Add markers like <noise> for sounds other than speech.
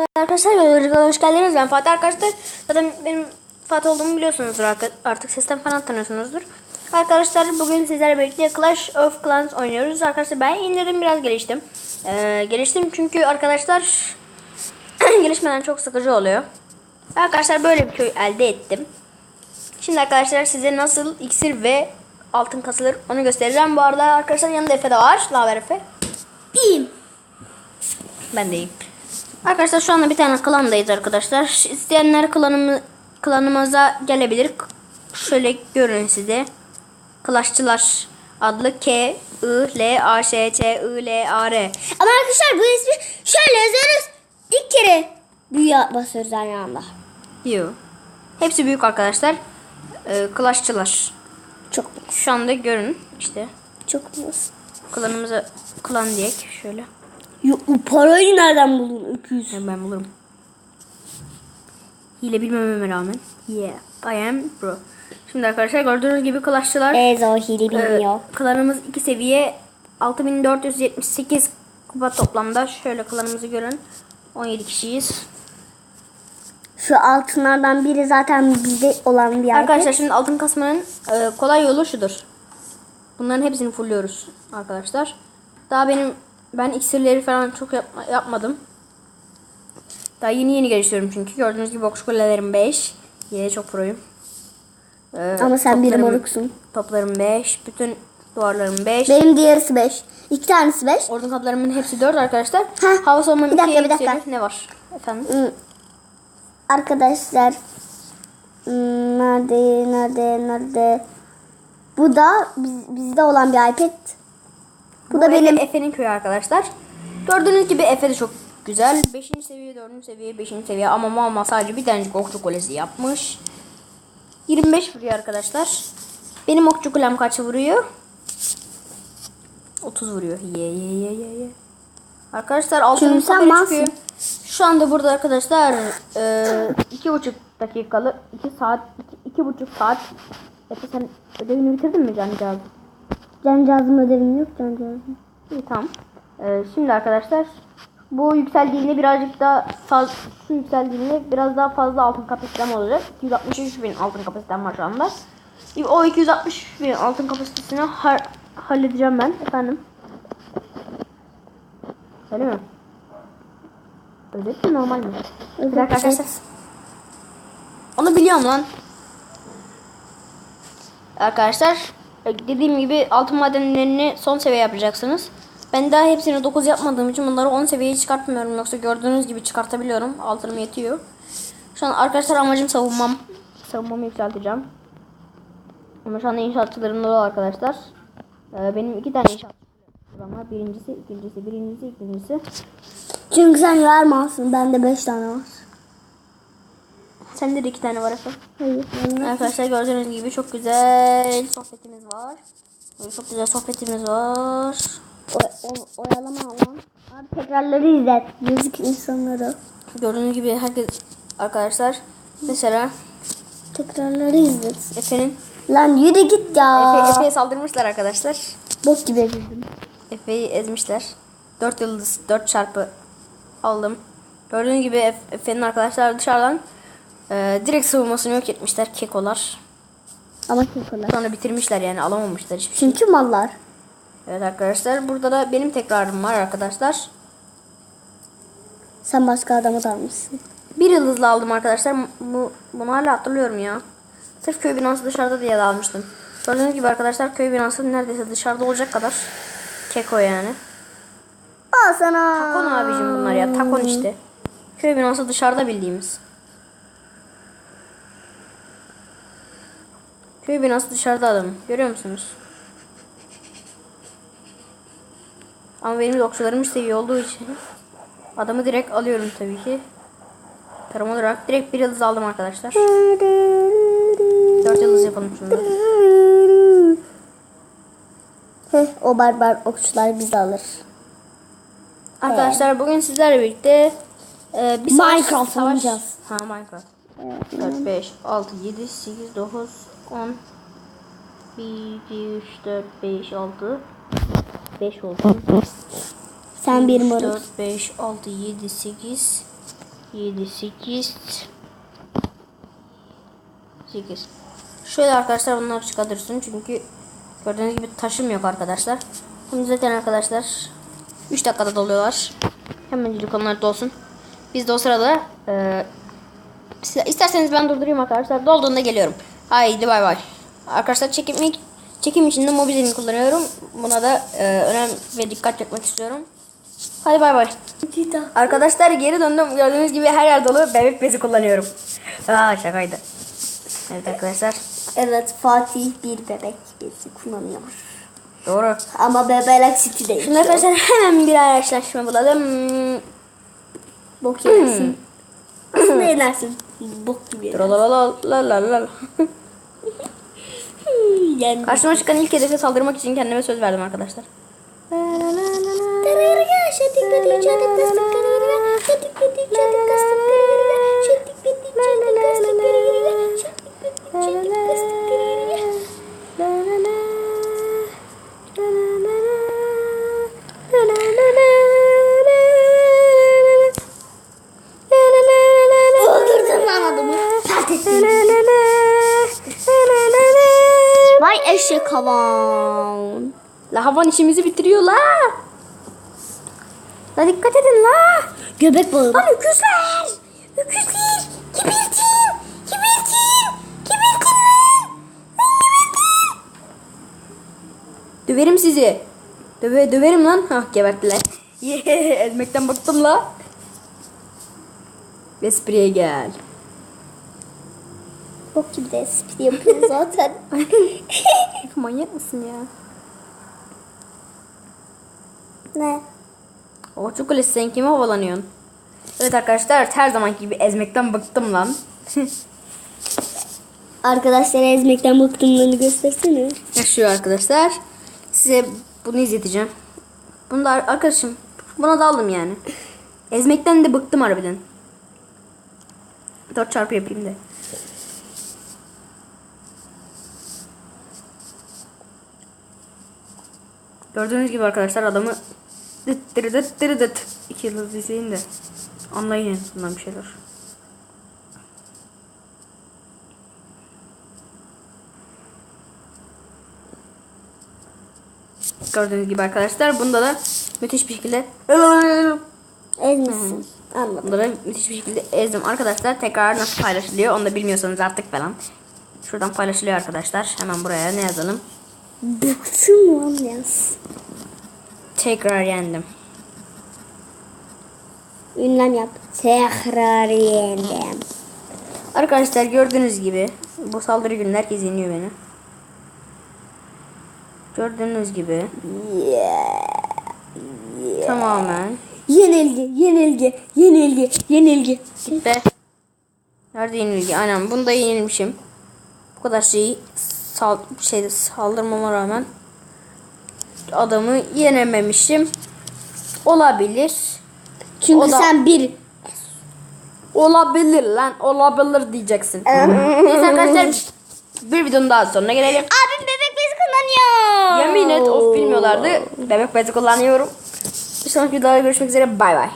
Arkadaşlar videolarına hoş geldiniz. Ben Fatih arkadaşlar. Zaten benim Fatih olduğumu biliyorsunuzdur artık sesten falan tanıyorsunuzdur. Arkadaşlar bugün sizlerle birlikte Clash of Clans oynuyoruz. Arkadaşlar ben indirdim biraz geliştim. Ee, geliştim çünkü arkadaşlar <clears throat> gelişmeden çok sıkıcı oluyor. Arkadaşlar böyle bir köy elde ettim. Şimdi arkadaşlar size nasıl iksir ve altın kasılır onu göstereceğim. Bu arada arkadaşlar yanında Efe de var. Laver Efe. İyiyim. Ben de iyiyim. Arkadaşlar şu anda bir tane klandayız arkadaşlar. İsteyenler klanımı, klanımıza gelebilir. Şöyle görün size. Clashçılar adlı K I L A Ş Ç I L A R. Ama arkadaşlar bu ismi şöyle yazıyoruz. İlk kere büyü basıyoruz aynı anda. Yo. Hepsi büyük arkadaşlar. Ee, Clashçılar. Çok Şu anda görün işte. çok basit. Klanımıza klan diyek şöyle. Ya, o parayı nereden buldun öküz? Yani ben bulurum. Hile bilmememe rağmen. Yeah. I am bro. Şimdi arkadaşlar gördüğünüz gibi Clashçılar. Ezo hile Ee, bilmiyor. klanımız 2 seviye 6478 kupa toplamda. Şöyle klanımızı görün. 17 kişiyiz. Şu altınlardan biri zaten bizde olan bir Arkadaşlar şimdi altın kasmanın e, kolay yolu şudur. Bunların hepsini fulluyoruz arkadaşlar. Daha benim ben iksirleri falan çok yapma, yapmadım. Daha yeni yeni geliştiriyorum çünkü. Gördüğünüz gibi okçu kulelerim 5. Yine çok proyum. Ee, Ama sen bir moruksun. Toplarım 5. Bütün duvarlarım 5. Benim diğerisi 5. İki tanesi 5. Ordun kaplarımın hepsi 4 arkadaşlar. Heh, Hava savunmanın bir dakika, iki bir dakika. yükseli ne var? Efendim? Arkadaşlar hmm, nerede nerede nerede? Bu da biz, bizde olan bir iPad. Bu, da benim. Efe'nin köyü arkadaşlar. Gördüğünüz gibi Efe de çok güzel. 5. seviye, 4. seviye, 5. seviye ama Muamma sadece bir tanecik okçu kulesi yapmış. 25 vuruyor arkadaşlar. Benim okçu kulem kaç vuruyor? 30 vuruyor. Ye ye ye ye ye. Arkadaşlar malsın. çıkıyor. Şu anda burada arkadaşlar e, iki buçuk dakikalı, iki saat, iki, iki buçuk saat. Efe sen ödevini bitirdin mi cancağız? Cancağızım ödevim yok cancağızım. İyi tamam. Ee, şimdi arkadaşlar bu yükseldiğinde birazcık daha fazla şu yükseldiğinde biraz daha fazla altın kapasitem olacak. 263 bin altın kapasitem var şu anda. O 260 bin altın kapasitesini ha- halledeceğim ben efendim. Öyle mi? Özet mi normal mi? Özet. arkadaşlar. Onu biliyorum lan. Arkadaşlar dediğim gibi altın madenlerini son seviye yapacaksınız. Ben daha hepsini 9 yapmadığım için bunları 10 seviyeye çıkartmıyorum. Yoksa gördüğünüz gibi çıkartabiliyorum. Altınım yetiyor. Şu an arkadaşlar amacım savunmam. Savunmamı yükselteceğim. Ama şu anda inşaatçılarım dolu arkadaşlar. Ee, benim iki tane inşaat var. Birincisi, ikincisi, birincisi, ikincisi. Çünkü sen vermezsin. Bende 5 tane var. Sende de iki tane var efendim. Hayır. Arkadaşlar gördüğünüz gibi çok güzel sohbetimiz var. Böyle çok güzel sohbetimiz var. O, o, oyalama lan. Abi tekrarları izlet. Yazık insanlara. Gördüğünüz gibi herkes arkadaşlar mesela Tekrarları izlet. Efe'nin Lan yürü git ya. Efe, Efe'ye saldırmışlar arkadaşlar. Bok gibi ezildim. Efe'yi ezmişler. 4 yıldız 4 çarpı aldım. Gördüğünüz gibi Efe- Efe'nin arkadaşlar dışarıdan e, direkt savunmasını yok etmişler kekolar. Ama kekolar. Sonra bitirmişler yani alamamışlar hiçbir şey. Çünkü mallar. Evet arkadaşlar burada da benim tekrarım var arkadaşlar. Sen başka adamı da almışsın. Bir yıldızla aldım arkadaşlar. Bu, bunu hala hatırlıyorum ya. Sırf köy binası dışarıda diye de almıştım. Gördüğünüz gibi arkadaşlar köy binası neredeyse dışarıda olacak kadar. Keko yani. Al sana. Takon abicim bunlar ya. Takon işte. Köy binası dışarıda bildiğimiz. Köy binası dışarıda adam. Görüyor musunuz? Ama benim okçularım seviye olduğu için adamı direkt alıyorum tabii ki. Tarım olarak direkt bir yıldız aldım arkadaşlar. Dört yıldız yapalım şunu. Heh, o barbar okçular bizi alır. Arkadaşlar bugün sizlerle birlikte e, bir Minecraft savaş- oynayacağız. Ha Minecraft. 4, 5, 6, 7, 8, 9, 10 1, 2, 3, 4, 5, 6 5 oldu. Sen bir moruk. 4, 5, 6, 7, 8 7, 8, 8. Şöyle arkadaşlar bunları çıkartırsın çünkü gördüğünüz gibi taşım yok arkadaşlar. Şimdi zaten arkadaşlar 3 dakikada doluyorlar. Hemencilik onlar dolsun. Biz de o sırada e, isterseniz ben durdurayım arkadaşlar. Dolduğunda geliyorum. Haydi bay bay. Arkadaşlar çekim, çekim için de mobilini kullanıyorum. Buna da e, önem ve dikkat çekmek istiyorum. Hadi bay bay. Arkadaşlar geri döndüm. Gördüğünüz gibi her yer dolu. Bebek bezi kullanıyorum. Aa şakaydı. Evet arkadaşlar. Evet Fatih bir bebek bezi kullanıyor. Doğru. Ama bebelek sütü değil. Şimdi arkadaşlar hemen bir araçlaşma bulalım. Bok yersin. Aslında yerlersin. Bok gibi yersin. Tralalalalalalala. <laughs> <laughs> Yani. Karşıma çıkan ilk hedefe saldırmak için kendime söz verdim arkadaşlar. Havan. La havan işimizi bitiriyor la. La dikkat edin la. Göbek balığı. Lan öküzler. Öküzler. Kibirtin. Kibirtin. Kibirtin lan. Lan kibirtin. Döverim sizi. Döve, döverim lan. Hah geberttiler. Yeah, <laughs> ezmekten bıktım la. Espriye gel. Bok gibi de espri yapıyor zaten. <laughs> Manyak mısın ya? ne? O çok öyle sen kime havalanıyorsun? Evet arkadaşlar her zamanki gibi ezmekten bıktım lan. <laughs> Arkadaşlara ezmekten bıktımlarını göstersene. Yaşıyor arkadaşlar. Size bunu izleteceğim. Bunu da arkadaşım buna daldım yani. Ezmekten de bıktım harbiden. 4 çarpı yapayım da. Gördüğünüz gibi arkadaşlar adamı dıt dırı dıt dırı dıt. İki yıldız izleyin de anlayın en azından bir şeyler. Gördüğünüz gibi arkadaşlar bunda da müthiş bir şekilde Ezmişsin. Anladım. Bunda da müthiş bir şekilde ezdim. Arkadaşlar tekrar nasıl paylaşılıyor onu da bilmiyorsanız artık falan. Şuradan paylaşılıyor arkadaşlar. Hemen buraya ne yazalım? Bıktım lan yaz. Tekrar yendim. Ünlem yap. Tekrar yendim. Arkadaşlar gördüğünüz gibi bu saldırı günü herkes yeniyor beni. Gördüğünüz gibi tamamen Yenilgi, yenilgi, yenilgi, yenilgi. Be. Nerede yenilgi? Aynen bunda yenilmişim. Bu kadar şeyi sal şeyde saldırmama rağmen adamı yenememişim. Olabilir. Çünkü O da- sen bir Olabilir lan. Olabilir diyeceksin. Neyse arkadaşlar bir videonun daha sonuna gelelim. Abim bebek bezi kullanıyor. Yemin et of bilmiyorlardı. Bebek bezi kullanıyorum. Bir sonraki videoda görüşmek üzere. Bay bay.